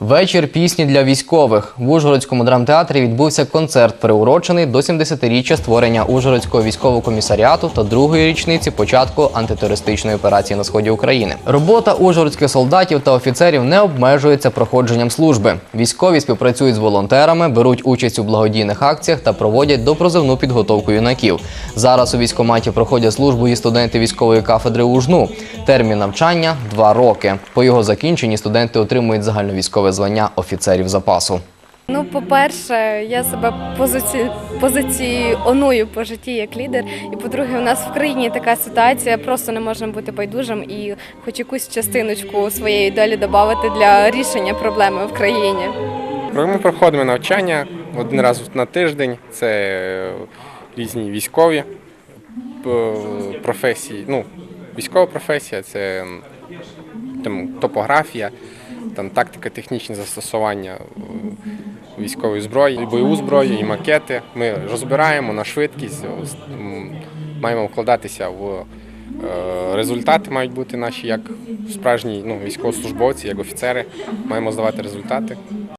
Вечір пісні для військових в Ужгородському драмтеатрі відбувся концерт, приурочений до 70-річчя створення Ужгородського військового комісаріату та другої річниці початку антитерористичної операції на сході України. Робота ужгородських солдатів та офіцерів не обмежується проходженням служби. Військові співпрацюють з волонтерами, беруть участь у благодійних акціях та проводять допризовну підготовку юнаків. Зараз у військкоматі проходять службу і студенти військової кафедри УЖНУ. Термін навчання два роки. По його закінченні студенти отримують загальновійськове звання офіцерів запасу. Ну, по-перше, я себе позиці... позиціоную по житті як лідер. І по-друге, у нас в країні така ситуація, просто не можна бути байдужим і хоч якусь частиночку своєї долі додати для рішення проблеми в країні. Ми проходимо навчання один раз на тиждень. Це е, різні військові е, професії. Ну, військова професія це там, топографія, там, тактика, технічні застосування військової зброї, бойову зброю, і макети. Ми розбираємо на швидкість, маємо вкладатися в е, результати, мають бути наші як справжні ну, військовослужбовці, як офіцери. Маємо здавати результати.